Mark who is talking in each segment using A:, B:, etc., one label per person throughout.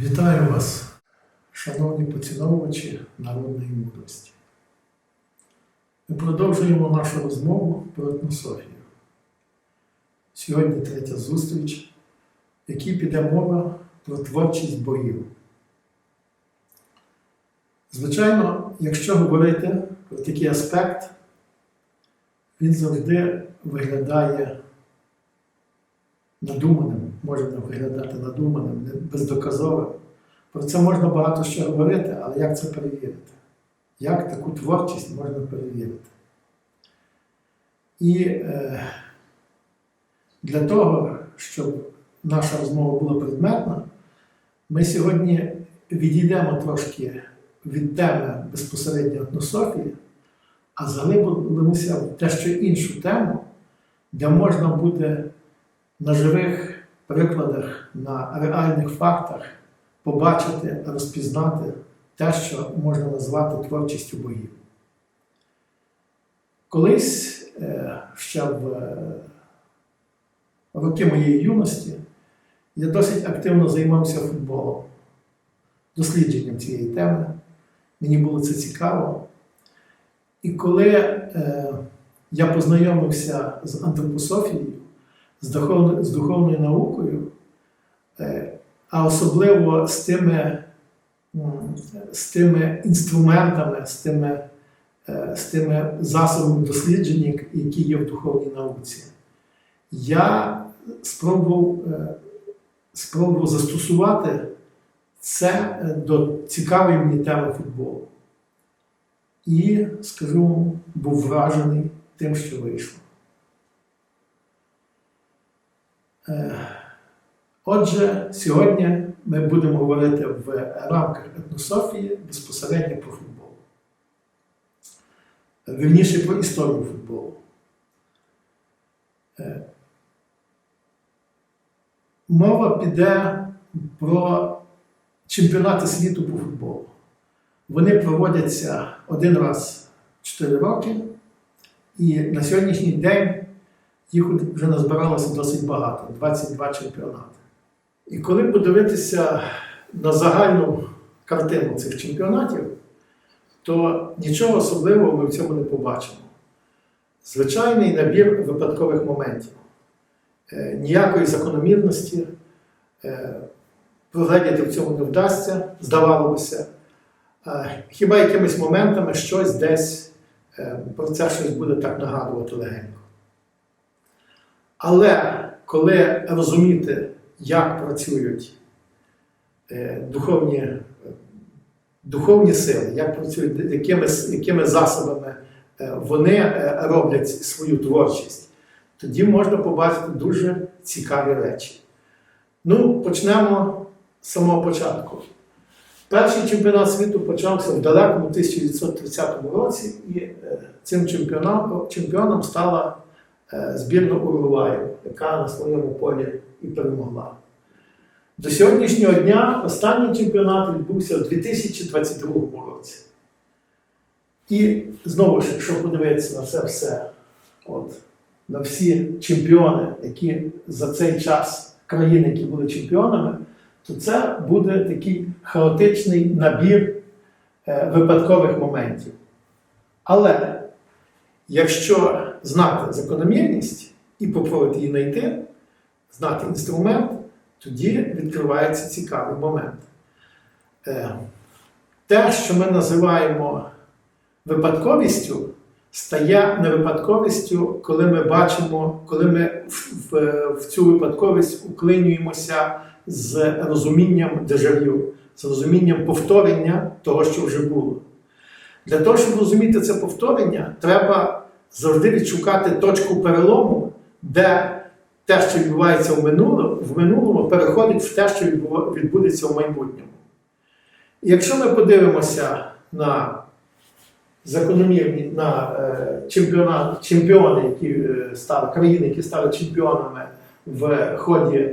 A: Вітаю вас, шановні поціновувачі народної мудрості. Ми продовжуємо нашу розмову про етнософію. Сьогодні третя зустріч, в якій піде мова про творчість богів. Звичайно, якщо говорити про такий аспект, він завжди виглядає надуманим, може виглядати надуманим, бездоказовим. Про це можна багато що говорити, але як це перевірити? Як таку творчість можна перевірити? І е, для того, щоб наша розмова була предметна, ми сьогодні відійдемо трошки від теми безпосередньо етнософії, а заглибимося в дещо іншу тему, де можна буде на живих прикладах, на реальних фактах побачити, розпізнати те, що можна назвати творчістю богів. Колись е, ще в е, роки моєї юності я досить активно займався футболом, дослідженням цієї теми. Мені було це цікаво. І коли е, я познайомився з антропософією, з, духовною, з духовною наукою, е, а особливо з тими, з тими інструментами, з тими, е, з тими засобами дослідження, які є в духовній науці, я спробував, е, спробував застосувати це до цікавої мені теми футболу. І, скажу, був вражений тим, що вийшло. Е, Отже, сьогодні ми будемо говорити в рамках етнософії безпосередньо про футбол. Вірніше про історію футболу. Е, Мова піде про чемпіонати світу по футболу. Вони проводяться один раз в 4 роки, і на сьогоднішній день їх вже назбиралося досить багато 22 чемпіонати. І коли подивитися на загальну картину цих чемпіонатів, то нічого особливого ми в цьому не побачимо. Звичайний набір випадкових моментів. Е, Ніякої закономірності е, проглядіти в цьому не вдасться, здавалося. Е, Хіба якимись моментами щось десь е, про це щось буде так нагадувати легенько. Але коли розуміти, як працюють е, духовні, е, духовні сили, як працюють, якими, якими засобами е, вони роблять свою творчість, тоді можна побачити дуже цікаві речі. Ну, почнемо з самого початку. Перший чемпіонат світу почався в далекому 1930 році, і цим чемпіоном стала е, збірна Уругваю, яка на своєму полі і перемогла. До сьогоднішнього дня останній чемпіонат відбувся у 2022 році. І знову ж, якщо подивитися на це все, от, на всі чемпіони, які за цей час країни, які були чемпіонами, то це буде такий хаотичний набір е, випадкових моментів. Але якщо знати закономірність і попробувати її знайти, знати інструмент, тоді відкривається цікавий момент. Е, Те, що ми називаємо випадковістю, стає не випадковістю, коли ми бачимо, коли ми в, в, в цю випадковість уклинюємося з розумінням дежавю, з розумінням повторення того, що вже було. Для того, щоб розуміти це повторення, треба завжди відшукати точку перелому, де те, що відбувається в минулому, в минулому переходить в те, що відбудеться в майбутньому. Якщо ми подивимося на закономірні на е, чемпіонат, чемпіони, які е, стали країни, які стали чемпіонами в ході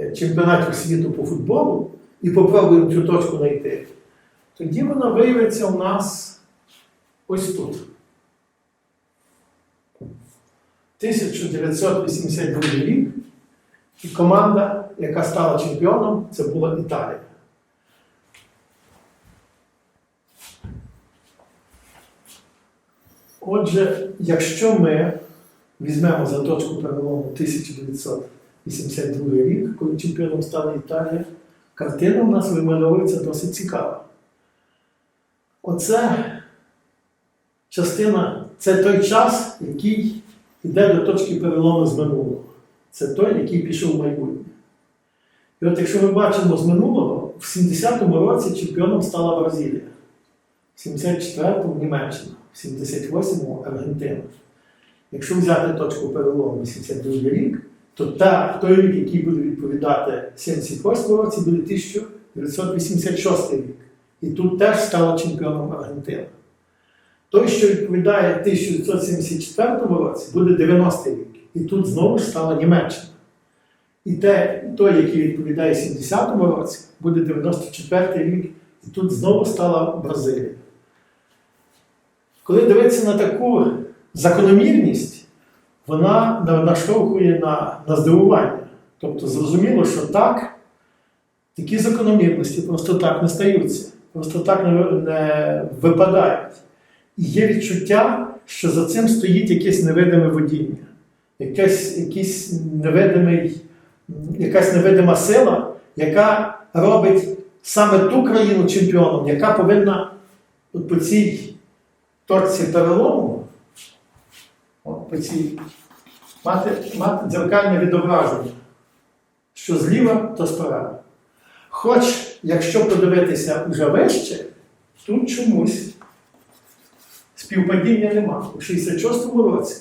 A: е, чемпіонатів світу по футболу, і попробуємо цю точку знайти, тоді вона виявиться у нас ось тут. 1982 рік, і команда, яка стала чемпіоном, це була Італія. Отже, якщо ми візьмемо за точку перелому 1982 рік, коли чемпіоном стала Італія, картина в нас вимальовується досить цікава. Оце частина це той час, який йде до точки перелому з минулого. Це той, який пішов в майбутнє. І от якщо ми бачимо з минулого, в 70-му році чемпіоном стала Бразилія, в 74-му Німеччина, в 78-му Аргентина. Якщо взяти точку перелому 82 рік, то та, той рік, який буде відповідати 78 році, буде 1986 рік. І тут теж стала чемпіоном Аргентина. Той, що відповідає 1974 році, буде 90-й рік. І тут знову ж стала Німеччина. І те, той, який відповідає 70-му році, буде 94 рік, і тут знову стала Бразилія. Коли дивитися на таку закономірність, вона наштовхує на, на здивування. Тобто зрозуміло, що так, такі закономірності просто так не стаються, просто так не, не випадають. І є відчуття, що за цим стоїть якесь невидиме водіння, якесь, якийсь невидимий, якась невидима сила, яка робить саме ту країну чемпіоном, яка повинна от по цій торці перелому, от по цій, мати, мати дзеркальне відображення, що зліва, то справа. Хоч, якщо подивитися вже вище, тут чомусь співпадіння нема. У 66-му році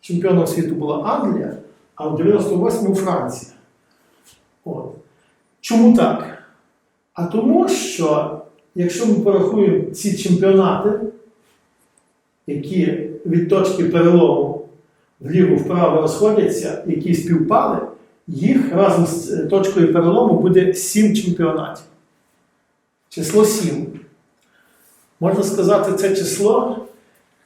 A: чемпіоном світу була Англія, а в 98-му Франція. От. Чому так? А тому, що якщо ми порахуємо ці чемпіонати, які від точки перелому вліво-вправо розходяться, які співпали, їх разом з е, точкою перелому буде 7 чемпіонатів. Число 7. Можна сказати, це число,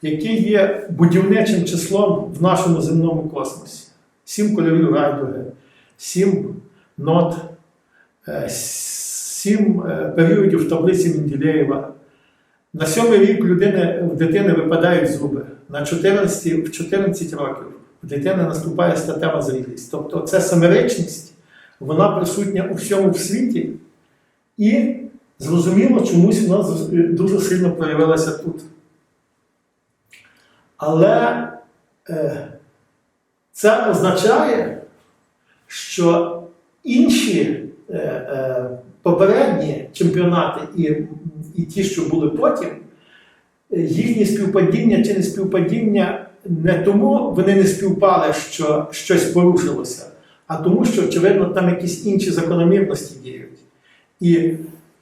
A: яке є будівничим числом в нашому земному космосі. Сім кольорів райдуги, сім нот, е, сім е, періодів в таблиці Менделєєва. На сьомий рік людини, в дитини випадають зуби. На 14, в 14 років в дитини наступає статева зрілість. Тобто ця семиричність, вона присутня у всьому в світі. І зрозуміло, чомусь вона дуже сильно проявилася тут. Але е, це означає, що інші е, е, попередні чемпіонати і, і ті, що були потім, їхні співпадіння чи не співпадіння не тому вони не співпали, що щось порушилося, а тому, що, очевидно, там якісь інші закономірності діють. І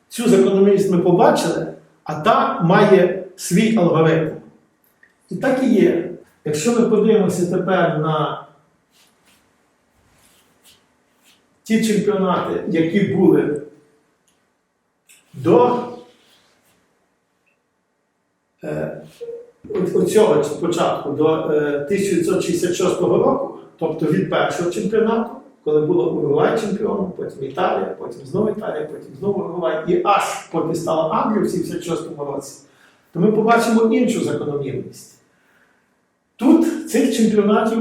A: цю закономірність ми побачили, а та має свій алгоритм. І так і є. Якщо ми подивимося тепер на ті чемпіонати, які були до е, о- оцього початку, до е, 1966 року, тобто від першого чемпіонату, коли було Уругвай чемпіоном, потім Італія, потім знову Італія, потім знову Уругвай, і аж поки стала Англія в 76 році, то ми побачимо іншу закономірність. Цих чемпіонатів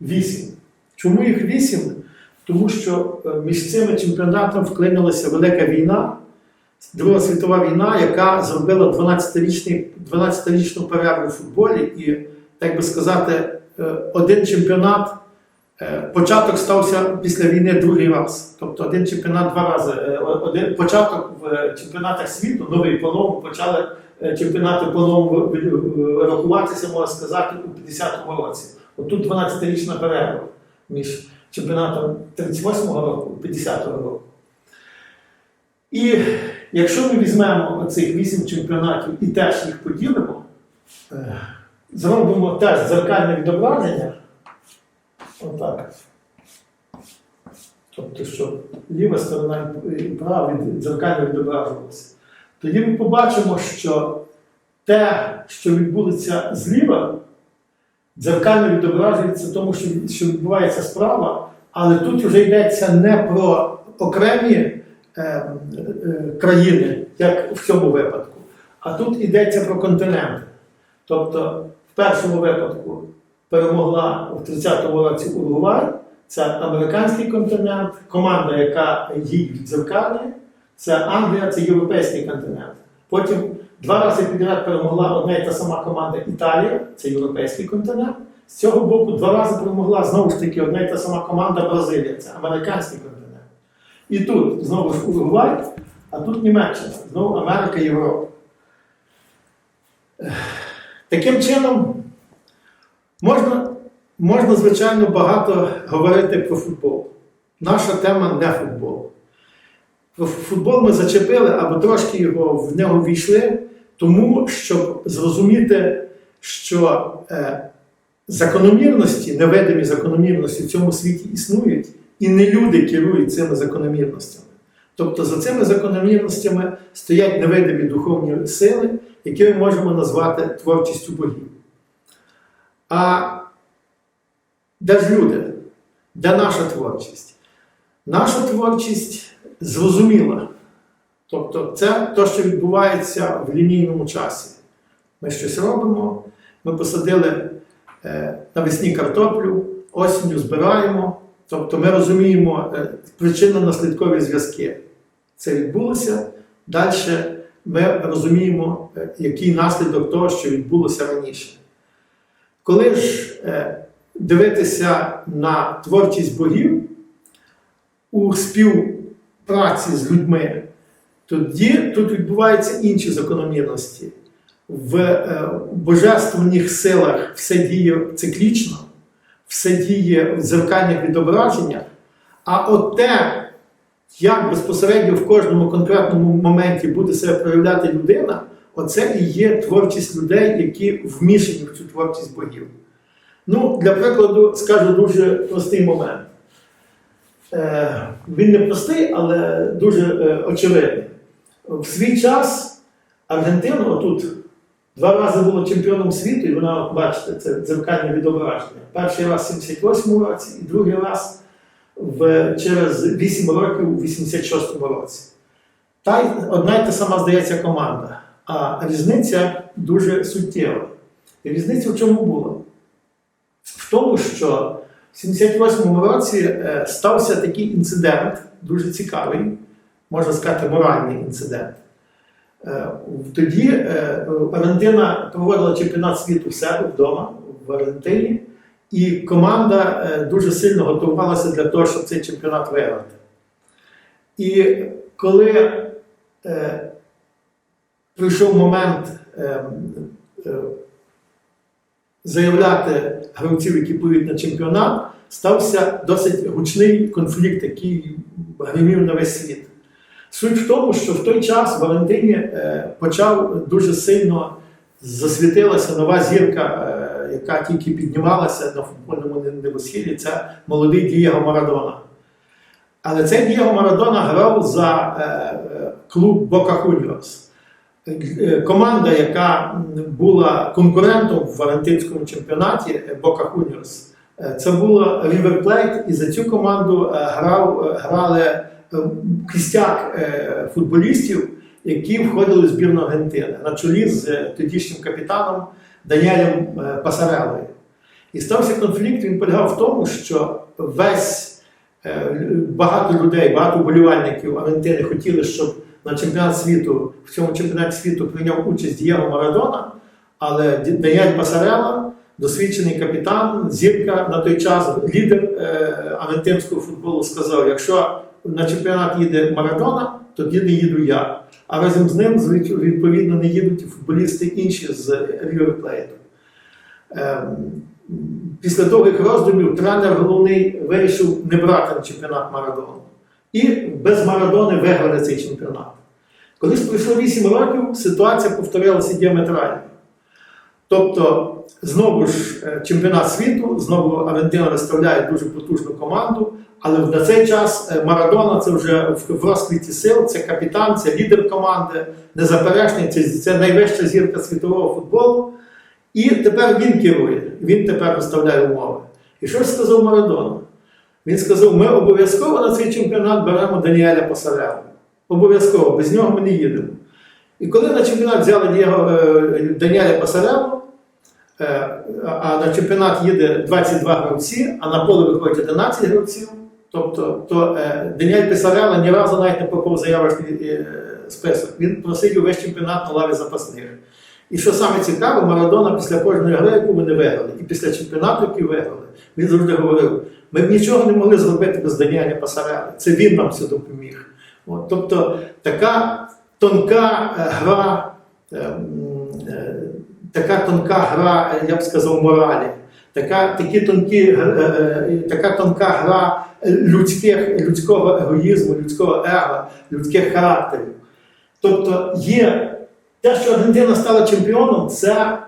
A: вісім. Чому їх вісім? Тому що е, між цими чемпіонатами вклинилася велика війна, Друга світова війна, яка зробила 12-річний 12-річну перерву в футболі, і, так би сказати, е, один чемпіонат, початок стався після війни другий раз. Тобто один чемпіонат два рази. Е, Один початок в е, чемпіонатах світу, новий полом, почали е, чемпіонати в- рахуватися, можна сказати, у 50-му році. Отут 12-річна перерва між чемпіонатом 38-го року і 50-го року. І якщо ми візьмемо оцих вісім чемпіонатів і теж їх поділимо, е, зробимо теж дзеркальне відображення. Отак. Тобто, щоб ліва сторона і права дзеркально відображувалася. Тоді ми побачимо, що те, що відбудеться зліва, дзеркально відображується тому, що, відбувається справа, але тут вже йдеться не про окремі е, е, країни, як в цьому випадку, а тут йдеться про континенти. Тобто в першому випадку перемогла в 30-му році Уругвай, це американський континент, команда, яка її віддзеркалює, це Англія, це європейський континент. Потім два рази підряд перемогла одна і та сама команда Італія, це європейський континент. З цього боку два рази перемогла знову ж таки одна і та сама команда Бразилія, це американський континент. І тут знову ж Уругвай, а тут Німеччина, знову Америка, Європа. Таким чином, можна, можна, звичайно, багато говорити про футбол. Наша тема не футбол. Футбол ми зачепили або трошки його в нього війшли, тому щоб зрозуміти, що е, закономірності, невидимі закономірності в цьому світі існують, і не люди керують цими закономірностями. Тобто за цими закономірностями стоять невидимі духовні сили, які ми можемо назвати творчістю богів. А де ж люди? Де наша творчість? Наша творчість зрозуміла. Тобто, це те, що відбувається в лінійному часі. Ми щось робимо, ми посадили е, навесні картоплю, осінню збираємо. Тобто ми розуміємо е, причинно-наслідкові зв'язки. Це відбулося. Далі ми розуміємо, е, який наслідок того, що відбулося раніше. Коли ж е, дивитися на творчість богів у співпраці з людьми, тоді тут відбуваються інші закономірності. В е, божественних силах все діє циклічно, все діє в дзеркальних відображеннях, а от те, як безпосередньо в кожному конкретному моменті буде себе проявляти людина, оце і є творчість людей, які вмішані в цю творчість богів. Ну, для прикладу, скажу дуже простий момент. Е, він не простий, але дуже е, очевидний. В свій час Аргентина, отут два рази була чемпіоном світу, і вона, бачите, це дзеркальне відображення. Перший раз в 78-му році, і другий раз в, через 8 років у 86-му році. Та одна й та сама здається команда. А різниця дуже суттєва. І різниця в чому була? В тому, що в 78-му році е, стався такий інцидент, дуже цікавий, можна сказати, моральний інцидент. Е, Тоді е, Аргентина проводила чемпіонат світу в себе вдома в Аргентині, і команда дуже сильно готувалася для того, щоб цей чемпіонат виграти. І коли прийшов момент е, е, заявляти гравців, які поїдуть на чемпіонат, стався досить гучний конфлікт, який гримів на весь світ. Суть в тому, що в той час Валентині е, почав дуже сильно засвітилася нова зірка, е, яка тільки піднімалася на футбольному небосхилі, це молодий Дієго Марадона. Але цей Дієго Марадона грав за е, е, клуб Бока Хуніорс. Е, Команда, яка була конкурентом в Валентинському чемпіонаті е, Бока Хуніорс, е, це було Plate, і за цю команду е, грав, е, грали е, кістяк е, футболістів, які входили в збірну Аргентини на чолі з е, тодішнім капітаном Даніелем е, Пасарелою. І стався конфлікт, він полягав в тому, що весь е, багато людей, багато вболівальників Аргентини хотіли, щоб на чемпіонат світу, в цьому чемпіонаті світу прийняв участь Дієго Марадона, але Даніель Пасарела, досвідчений капітан, зірка на той час, лідер е, аргентинського футболу, сказав: якщо на чемпіонат їде Марадона, тоді не їду я. А разом з ним, відповідно, не їдуть футболісти інші з River Plate. Ем, Після довгих роздумів тренер головний вирішив не брати на чемпіонат Марадону. І без Марадони виграли цей чемпіонат. Колись пройшло 8 років, ситуація повторилася діаметрально. Тобто, знову ж е, чемпіонат світу, знову Аргентина виставляє дуже потужну команду, але на цей час е, Марадона це вже в розквіті сил, це капітан, це лідер команди, незаперечний, це, це найвища зірка світового футболу. І тепер він керує, він тепер виставляє умови. І що ж сказав Марадона? Він сказав: ми обов'язково на цей чемпіонат беремо Даніеля Пасарелу. Обов'язково, без нього ми не їдемо. І коли на чемпіонат взяли е, Даніеля Пасарелу, е, а на чемпіонат їде 22 гравці, а на поле виходить 11 гравців. Тобто, то е, Деняй ні разу навіть не попав заявочний список. Він просидів весь чемпіонат на лаві запасних. І що саме цікаве, Марадона після кожної гри, яку не виграли, і після чемпіонату, який виграли, він завжди говорив: ми б нічого не могли зробити без Даніеля Пасарели. Це він нам все допоміг. От, тобто така тонка е, гра, е, м, е, така тонка гра, я б сказав, моралі, така, такі тонкі, е, така тонка гра людських, людського егоїзму, людського его, людських характерів. Тобто є те, що Аргентина стала чемпіоном, це,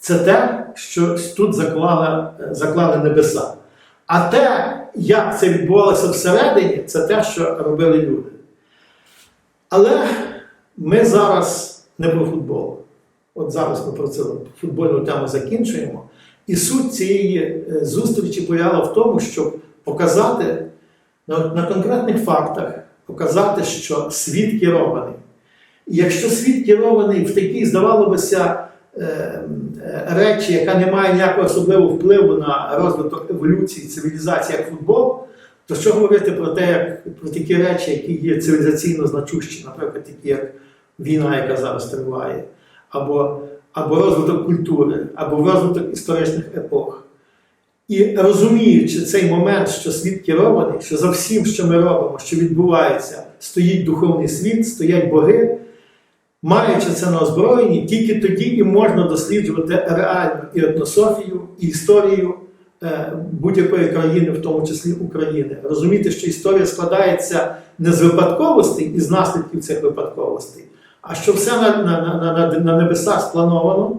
A: це те, що тут заклали, заклали небеса. А те, як це відбувалося всередині, це те, що робили люди. Але ми зараз не про футбол. От зараз ми про це футбольну тему закінчуємо. І суть цієї е, зустрічі полягала в тому, щоб показати на, на конкретних фактах, показати, що світ керований. І якщо світ керований в такій, здавалося речі, яка не має ніякого особливого впливу на розвиток еволюції, цивілізації, як футбол, то що говорити про те, як про такі речі, які є цивілізаційно значущі, наприклад, такі як війна, яка зараз триває, або, або розвиток культури, або розвиток історичних епох. І розуміючи цей момент, що світ керований, що за всім, що ми робимо, що відбувається, стоїть духовний світ, стоять боги, маючи це на озброєнні, тільки тоді і можна досліджувати реальну і етнософію, і історію е, будь-якої країни, в тому числі України. Розуміти, що історія складається не з випадковостей і з наслідків цих випадковостей, а що все на, на, на, на, на небесах сплановано.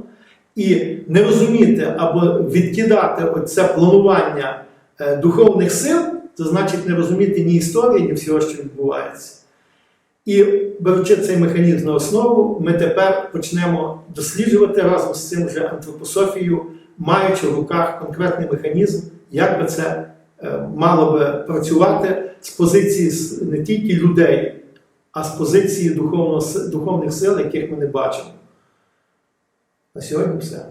A: І не розуміти або відкидати оце планування е, духовних сил, це значить не розуміти ні історії, ні всього, що відбувається. І беручи цей механізм на основу, ми тепер почнемо досліджувати разом з цим вже антропософію, маючи в руках конкретний механізм, як би це е, мало би працювати з позиції не тільки людей, а з позиції духовних сил, яких ми не бачимо. На сьогодні все.